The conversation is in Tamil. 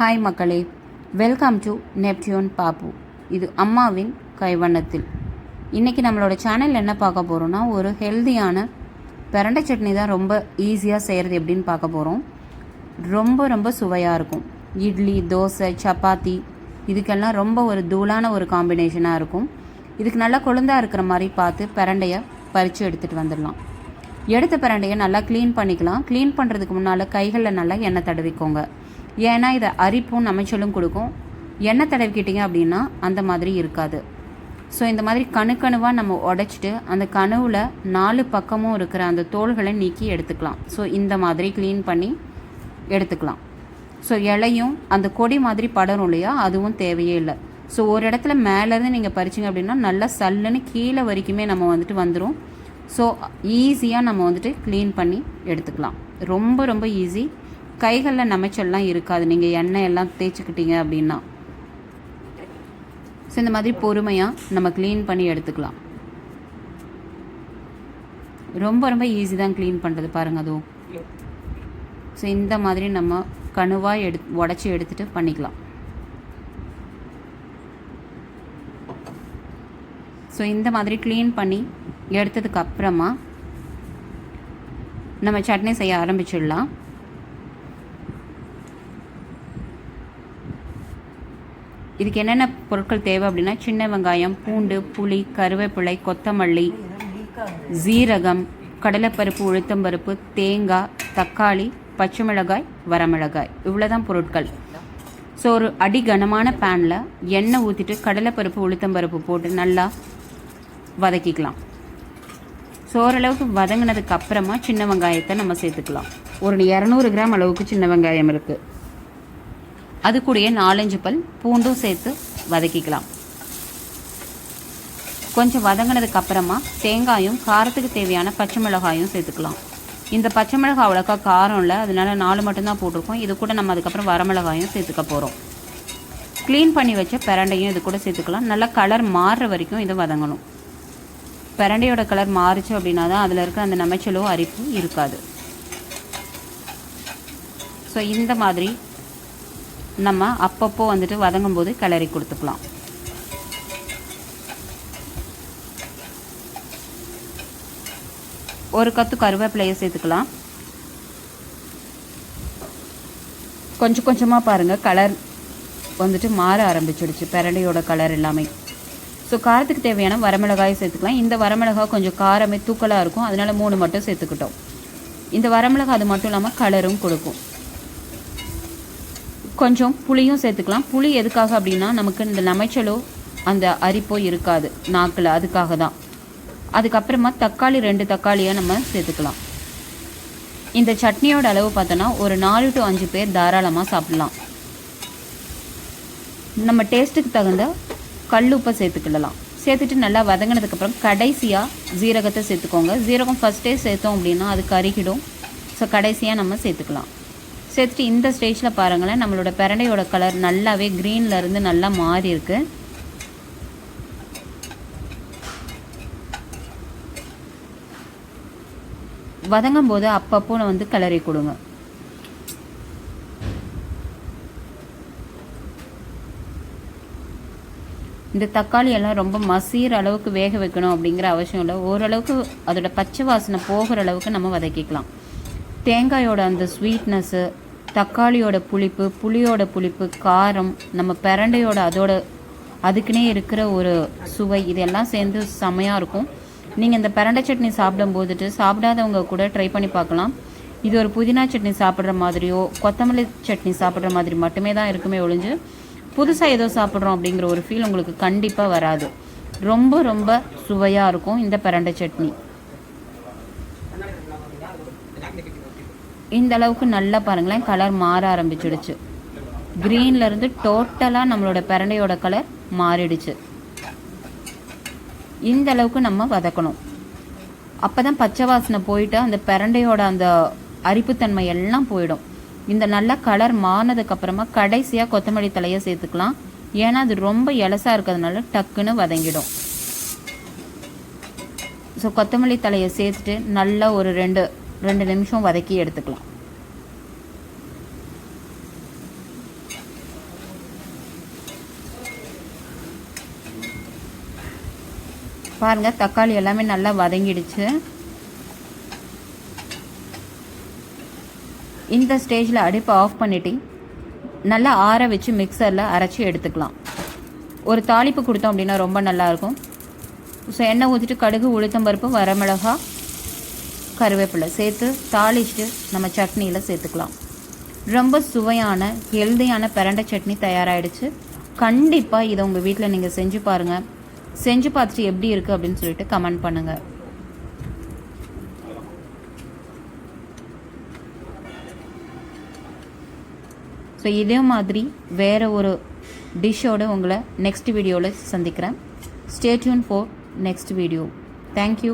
ஹாய் மக்களே வெல்கம் டு நெப்டியூன் பாப்பு இது அம்மாவின் கைவண்ணத்தில். இன்றைக்கி நம்மளோட சேனல் என்ன பார்க்க போகிறோம்னா ஒரு ஹெல்தியான பிரண்டை சட்னி தான் ரொம்ப ஈஸியாக செய்கிறது எப்படின்னு பார்க்க போகிறோம் ரொம்ப ரொம்ப சுவையாக இருக்கும். இட்லி தோசை சப்பாத்தி இதுக்கெல்லாம் ரொம்ப ஒரு தூளான ஒரு காம்பினேஷனாக இருக்கும். இதுக்கு நல்லா கொழுந்தாக இருக்கிற மாதிரி பார்த்து பிரண்டையை பறித்து எடுத்துகிட்டு வந்துடலாம். எடுத்த பிரண்டையை நல்லா க்ளீன் பண்ணிக்கலாம். க்ளீன் பண்ணுறதுக்கு முன்னால் கைகளில் நல்லா எண்ணெய் தடவிக்கோங்க. ஏன்னா இதை அரிப்பும் நமைச்சலும் கொடுக்கும். எண்ணெய் தடவிக்கிட்டீங்க அப்படின்னா அந்த மாதிரி இருக்காது. ஸோ இந்த மாதிரி கணுக்கணுவாக நம்ம உடைச்சிட்டு அந்த கணுவில் நாலு பக்கமும் இருக்கிற அந்த தோள்களை நீக்கி எடுத்துக்கலாம். ஸோ இந்த மாதிரி க்ளீன் பண்ணி எடுத்துக்கலாம். ஸோ இலையும் அந்த கொடி மாதிரி படரும் இல்லையா அதுவும் தேவையே இல்லை. ஸோ ஒரு இடத்துல மேலேருந்து நீங்கள் பறிச்சிங்க அப்படின்னா நல்லா சல்லுன்னு கீழே வரைக்குமே நம்ம வந்துட்டு வந்துடும் ஸோ ஈஸியாக நம்ம வந்துட்டு க்ளீன் பண்ணி எடுத்துக்கலாம். ரொம்ப ரொம்ப ஈஸி கைகளில் நமைச்சல்லாம் இருக்காது. நீங்கள் எண்ணெய் எல்லாம் தேய்ச்சிக்கிட்டீங்க அப்படின்னா. ஸோ இந்த மாதிரி பொறுமையாக நம்ம க்ளீன் பண்ணி எடுத்துக்கலாம். ரொம்ப ரொம்ப ஈஸி தான் க்ளீன் பண்ணுறது பாருங்கள் அதுவும். ஸோ இந்த மாதிரி நம்ம கணுவாக எடு உடச்சி எடுத்துகிட்டு பண்ணிக்கலாம். ஸோ இந்த மாதிரி க்ளீன் பண்ணி எடுத்ததுக்கு அப்புறமா நம்ம சட்னி செய்ய ஆரம்பிச்சிடலாம். இதுக்கு என்னென்ன பொருட்கள் தேவை அப்படின்னா சின்ன வெங்காயம் பூண்டு புளி கருவேப்பிலை கொத்தமல்லி ஜீரகம் கடலைப்பருப்பு உளுத்தம்பருப்பு தேங்காய் தக்காளி பச்சை மிளகாய் வரமிளகாய். இவ்வளோதான் பொருட்கள். ஸோ ஒரு அடி கனமான பேனில் எண்ணெய் ஊற்றிட்டு கடலைப்பருப்பு உளுத்தம்பருப்பு போட்டு நல்லா வதக்கிக்கலாம். ஸோ ஓரளவுக்கு வதங்கினதுக்கு அப்புறமா சின்ன வெங்காயத்தை நம்ம சேர்த்துக்கலாம். ஒரு இரநூறு கிராம் அளவுக்கு சின்ன வெங்காயம் இருக்குது அது கூடயே நாலஞ்சு பல் பூண்டும் சேர்த்து வதக்கிக்கலாம். கொஞ்சம் வதங்கினதுக்கு அப்புறமா தேங்காயும் காரத்துக்கு தேவையான பச்சை மிளகாயும் சேர்த்துக்கலாம். இந்த பச்சை மிளகாய் அவ்வளோக்கா காரம் இல்லை. அதனால நாலு மட்டும்தான் போட்டிருக்கோம். இது கூட நம்ம அதுக்கப்புறம் வரமிளகாயும் சேர்த்துக்க போகிறோம் க்ளீன் பண்ணி வச்ச பிரண்டையும் இது கூட சேர்த்துக்கலாம். நல்லா கலர் மாறுற வரைக்கும் இதை வதங்கணும். பிரண்டையோட கலர் மாறுச்சு அப்படின்னா தான் அதில் இருக்க அந்த நமைச்சலோ அரிப்பு இருக்காது. ஸோ இந்த மாதிரி நம்ம அப்பப்போ வந்துட்டு வதங்கும் போது கிளறி கொடுத்துக்கலாம். ஒரு கத்து கருவேப்பிலையை சேர்த்துக்கலாம். கொஞ்சம் கொஞ்சமாக பாருங்கள் கலர் வந்துட்டு மாற ஆரம்பிச்சிடுச்சு. பிரண்டையோட கலர் எல்லாமே. ஸோ காரத்துக்கு தேவையான வரமிளகாயை சேர்த்துக்கலாம். இந்த வரமிளகாய் கொஞ்சம் காரமே தூக்கலாக இருக்கும். அதனால் மூணு மட்டும் சேர்த்துக்கிட்டோம். இந்த வரமிளகாய் அது மட்டும் இல்லாமல் கலரும் கொடுக்கும். கொஞ்சம் புளியும் சேர்த்துக்கலாம். புளி எதுக்காக அப்படின்னா நமக்கு இந்த நமைச்சலோ அந்த அரிப்போ இருக்காது. நாக்கில் அதுக்காக தான். அதுக்கப்புறமா தக்காளி ரெண்டு தக்காளியாக நம்ம சேர்த்துக்கலாம். இந்த சட்னியோட அளவு பார்த்தோன்னா ஒரு நாலு டு அஞ்சு பேர் தாராளமாக சாப்பிடலாம். நம்ம டேஸ்ட்டுக்கு தகுந்த கல்லுப்பை சேர்த்துக்கிடலாம். சேர்த்துட்டு நல்லா வதங்கினதுக்கப்புறம் கடைசியாக ஜீரகத்தை சேர்த்துக்கோங்க. ஜீரகம் ஃபஸ்ட்டே சேர்த்தோம் அப்படின்னா அது கருகிடும். ஸோ கடைசியாக நம்ம சேர்த்துக்கலாம். சேர்த்துட்டு இந்த ஸ்டேஜில் பாருங்களேன். நம்மளோட பிரண்டையோட கலர் நல்லாவே க்ரீனில் இருந்து நல்லா மாறி இருக்கு. வதங்கும் போது அப்பப்போ வந்து கலரி கொடுங்க. இந்த தக்காளி எல்லாம் ரொம்ப மசீர் அளவுக்கு வேக வைக்கணும் அப்படிங்கிற அவசியம் இல்லை. ஓரளவுக்கு அதோட பச்சை வாசனை போகிற அளவுக்கு நம்ம வதக்கிக்கலாம். தேங்காயோட அந்த ஸ்வீட்னஸ்ஸு தக்காளியோட புளிப்பு புளியோட புளிப்பு காரம் நம்ம பிரண்டையோட அதோட அதுக்குன்னே இருக்கிற ஒரு சுவை இதெல்லாம் சேர்ந்து செமையாக இருக்கும். நீங்கள் இந்த பிரண்டை சட்னி சாப்பிடும் போதுட்டு சாப்பிடாதவங்க கூட ட்ரை பண்ணி பார்க்கலாம். இது ஒரு புதினா சட்னி சாப்பிட்ற மாதிரியோ கொத்தமல்லி சட்னி சாப்பிட்ற மாதிரி மட்டுமே தான் இருக்குமே ஒழிஞ்சு புதுசாக ஏதோ சாப்பிட்றோம் அப்படிங்கிற ஒரு ஃபீல் உங்களுக்கு கண்டிப்பாக வராது. ரொம்ப ரொம்ப சுவையாக இருக்கும் இந்த பிரண்டை சட்னி. இந்த அளவுக்கு நல்லா பாருங்களேன் கலர் மாற ஆரம்பிச்சிடுச்சு. க்ரீனில் இருந்து டோட்டலாக நம்மளோட பிரண்டையோட கலர் மாறிடுச்சு. இந்த அளவுக்கு நம்ம வதக்கணும். அப்போ தான் பச்சை வாசனை போயிட்டு அந்த பிரண்டையோட அந்த அரிப்புத்தன்மை எல்லாம் போயிடும். இந்த நல்ல கலர் மாறினதுக்கப்புறமா கடைசியாக கொத்தமல்லி தலையை சேர்த்துக்கலாம். ஏன்னா அது ரொம்ப இலசாக இருக்கிறதுனால டக்குன்னு வதங்கிடும். ஸோ கொத்தமல்லி தலையை சேர்த்துட்டு நல்லா ஒரு ரெண்டு ரெண்டு நிமிஷம் வதக்கி எடுத்துக்கலாம். பாருங்கள் தக்காளி எல்லாமே நல்லா வதங்கிடுச்சு. இந்த ஸ்டேஜில் அடுப்பை ஆஃப் பண்ணிட்டு நல்லா ஆற வச்சு மிக்சரில் அரைச்சி எடுத்துக்கலாம். ஒரு தாளிப்பு கொடுத்தோம் அப்படின்னா ரொம்ப நல்லாயிருக்கும் ஸோ எண்ணெய் ஊற்றிட்டு கடுகு உளுத்தம்பருப்பு வரமிளகா கருவேப்பிலை சேர்த்து தாளித்து நம்ம சட்னியில் சேர்த்துக்கலாம். ரொம்ப சுவையான ஹெல்தியான பிரண்டை சட்னி தயாராகிடுச்சு கண்டிப்பாக இதை உங்கள் வீட்டில் நீங்கள் செஞ்சு பாருங்கள் செஞ்சு பார்த்துட்டு எப்படி இருக்குது அப்படின்னு சொல்லிட்டு கமெண்ட் பண்ணுங்கள் ஸோ இதே மாதிரி வேறு ஒரு டிஷ்ஷோடு உங்களை நெக்ஸ்ட் வீடியோவில் சந்திக்கிறேன். Stay tuned for next video thank you